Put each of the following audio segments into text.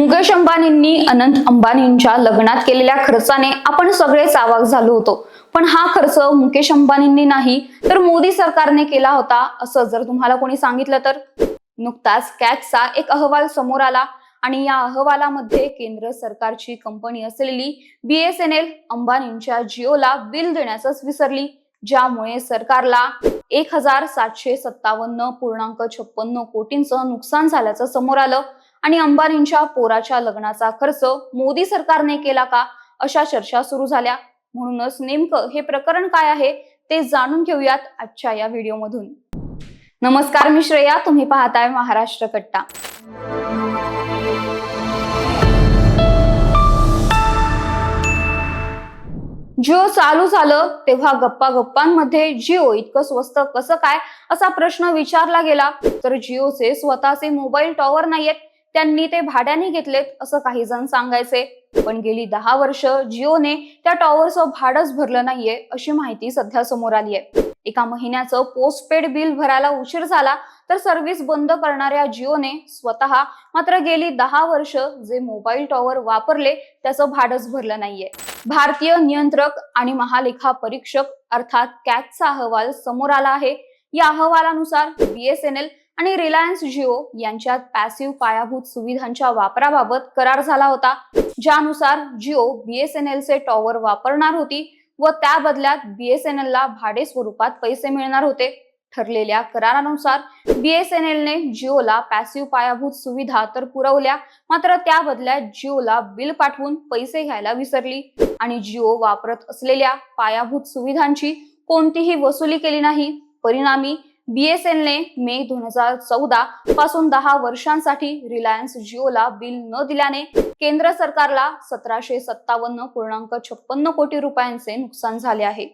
मुकेश अंबानींनी अनंत अंबानींच्या लग्नात केलेल्या खर्चाने आपण सगळेच आवाक झालो होतो. पण हा खर्च मुकेश अंबानींनी नाही तर मोदी सरकारने केला होता असं जर तुम्हाला कोणी सांगितलं तर. नुकताच कॅगचा एक अहवाल समोर आला आणि या अहवालामध्ये केंद्र सरकारची कंपनी असलेली बीएसएनएल अंबानींच्या जिओला बिल देण्याचंच विसरली ज्यामुळे सरकारला एक हजार सातशे सत्तावन्न पूर्णांक छप्पन्न कोटींचं नुकसान झाल्याचं समोर आलं. आणि अंबानींच्या पोराच्या लग्नाचा खर्च मोदी सरकारने केला का? अशा चर्चा सुरू झाल्या. म्हणूनच नेमकं हे प्रकरण काय आहे ते जाणून घेऊयात आजच्या या व्हिडिओमधून. नमस्कार मी श्रेया. तुम्ही पाहताय महाराष्ट्र कट्टा. जिओ चालू झालं तेव्हा गप्पा गप्पांमध्ये जिओ इतकं स्वस्त कसं काय असा प्रश्न विचारला गेला. तर जिओचे स्वतःचे मोबाईल टॉवर नाहीयेत. त्यांनी ते भाड्याने घेतलेत असं काही जण सांगायचे. पण गेली दहा वर्ष जिओने त्या टॉवरचं भाडंच भरलं नाहीये अशी माहिती सध्या समोर आली आहे एका महिन्याचं पोस्टपेड बिल भरायला उशीर झाला तर सर्व्हिस बंद करणाऱ्या जिओने स्वतः मात्र गेली दहा वर्ष जे मोबाईल टॉवर वापरले त्याचं भाडंच भरलं नाहीये. भारतीय नियंत्रक आणि महालेखा परीक्षक अर्थात कॅचचा अहवाल समोर आला आहे. या अहवालानुसार बीएसएनएल आणि रिलायन्स जिओ यांच्यात पॅसिव्ह पायाभूत सुविधांच्या वापराबाबत करार झाला होता. ज्यानुसार जिओ बीएसएनएलचे टॉवर वापरणार होती व त्या बदल्यात बीएसएनएल ला भाडे स्वरूपात पैसे मिळणार होते. ठरलेल्या करारानुसार बीएसएनएलने जिओला पॅसिव्ह पायाभूत सुविधा तर पुरवल्या मात्र त्या बदल्यात जिओला बिल पाठवून पैसे घ्यायला विसरली आणि जिओ वापरत असलेल्या पायाभूत सुविधांची कोणतीही वसुली केली नाही. परिणामी बीएसएनने मे दोन हजार चौदा पासून दहा वर्षांसाठी रिलायन्स जिओला बिल न दिल्याने केंद्र सरकारला सतराशे सत्तावन्न पूर्णांक छप्पन्न कोटी रुपयांचे नुकसान झाले आहे.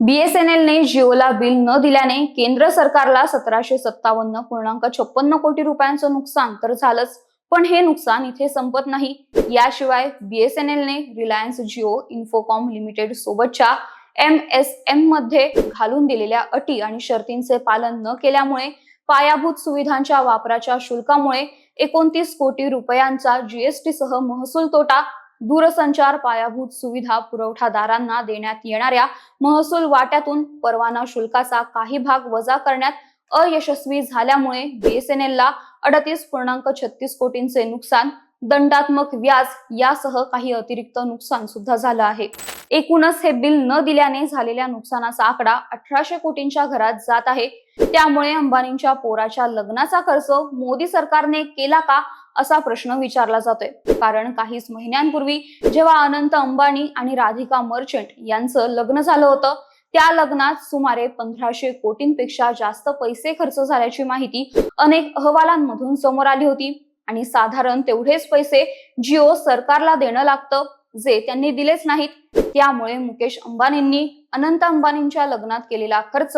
बीएसएनएलने जिओला बिल न दिल्याने केंद्र सरकारला सतराशे सत्तावन्न पूर्णांक छप्पन्न कोटी रुपयांचं नुकसान तर झालंच पण हे नुकसान इथे संपत नाही. याशिवाय बीएसएनएलने रिलायन्स जिओ इन्फोकॉम लिमिटेड सोबतच्या एम एस एममध्ये घालून दिलेल्या अटी आणि शर्तींचे पालन न केल्यामुळे पायाभूत सुविधांच्या वापराच्या शुल्कामुळे एकोणतीस कोटी रुपयांचा जीएसटी सह महसूल तोटा दूरसंचार पायाभूत सुविधा पुरवठादारांना देण्यात येणाऱ्या महसूल वाट्यातून परवाना शुल्काचा काही भाग वजा करण्यात अयशस्वी झाल्यामुळे बीएसएनएलला अडतीस पूर्णांक छत्तीस कोटींचे नुकसान दंडात्मक व्याज यासह काही अतिरिक्त नुकसान सुद्धा झालं आहे. एकूणच हे बिल न दिल्याने झालेल्या नुकसानाचा आकडा अठराशे कोटींच्या घरात जात आहे. त्यामुळे अंबानींच्या पोराच्या लग्नाचा खर्च मोदी सरकारने केला का असा प्रश्न विचारला जातोय. कारण काहीच महिन्यांपूर्वी जेव्हा अनंत अंबानी आणि राधिका मर्चंट यांचं लग्न झालं होतं त्या लग्नात सुमारे पंधराशे कोटींपेक्षा जास्त पैसे खर्च झाल्याची माहिती अनेक अहवालांमधून समोर आली होती. आणि साधारण तेवढेच पैसे जिओ सरकारला देणं लागतं. जे त्यांनी दिलेच नाहीत त्यामुळे मुकेश अंबानींनी अनंत अंबानींच्या लग्नात केलेला खर्च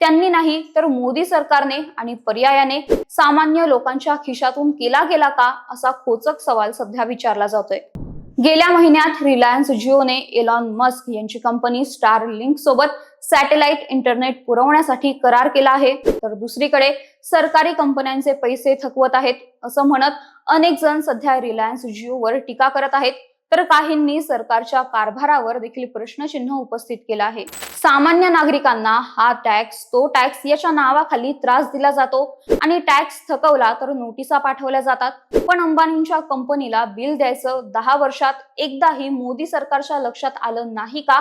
त्यांनी नाही तर मोदी सरकारने आणि पर्यायाने सामान्य लोकांच्या खिशातून केला गेला का असा खोचक सवाल सध्या विचारला जातोय. गेल्या महिन्यात रिलायन्स जिओने एलॉन मस्क यांची कंपनी स्टार लिंक सोबत सॅटेलाइट इंटरनेट पुरवण्यासाठी करार केला आहे. तर दुसरीकडे सरकारी कंपन्यांचे पैसे थकवत आहेत असं म्हणत अनेक जण सध्या रिलायन्स जिओवर टीका करत आहेत. तर काहींनी सरकारच्या कारभारावर देखील प्रश्नचिन्ह उपस्थित केलं आहे. सामान्य नागरिकांना हा टॅक्स तो टॅक्स याच्या नावाखाली त्रास दिला जातो आणि टॅक्स थकवला तर नोटिसा पाठवल्या जातात. पण अंबानींच्या कंपनीला बिल द्यायचं दहा वर्षात एकदाही मोदी सरकारच्या लक्षात आलं नाही का?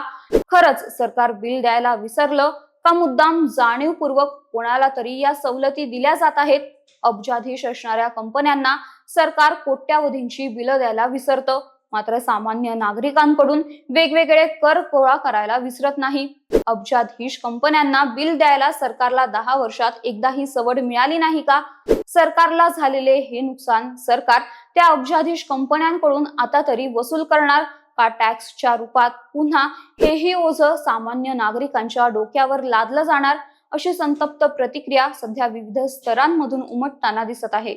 खरंच सरकार बिल द्यायला विसरलं. का मुद्दाम जाणीवपूर्वक कोणाला तरी या सवलती दिल्या जात आहेत? अब्जाधीश असणाऱ्या कंपन्यांना सरकार कोट्यावधींची बिलं द्यायला विसरतं. मात्र सामान्य नागरिकांकडून वेगवेगळे कर गोळा करायला विसरत नाही. अब्जाधीश कंपन्यांना बिल द्यायला सरकारला दहा वर्षात एकदाही सवड मिळाली नाही का? सरकारला झालेले हे नुकसान सरकार त्या अब्जाधीश कंपन्यांकडून आता तरी वसूल करणार का टॅक्सच्या रूपात? पुन्हा हेही ओझ सामान्य नागरिकांच्या डोक्यावर लादलं जाणार अशी संतप्त प्रतिक्रिया सध्या विविध स्तरांमधून उमटताना दिसत आहे.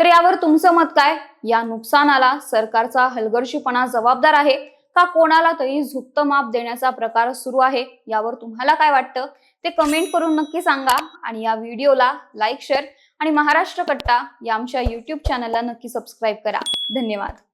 तर यावर तुमचं मत काय? या नुकसानाला सरकारचा हलगर्जीपणा जबाबदार आहे का कोणाला तरी झुकत माप देण्याचा प्रकार सुरू आहे? यावर तुम्हाला काय वाटतं? ते कमेंट करून नक्की सांगा आणि या व्हिडिओला लाईक शेअर आणि महाराष्ट्र कट्टा या आमच्या युट्यूब चॅनलला नक्की सबस्क्राईब करा. धन्यवाद.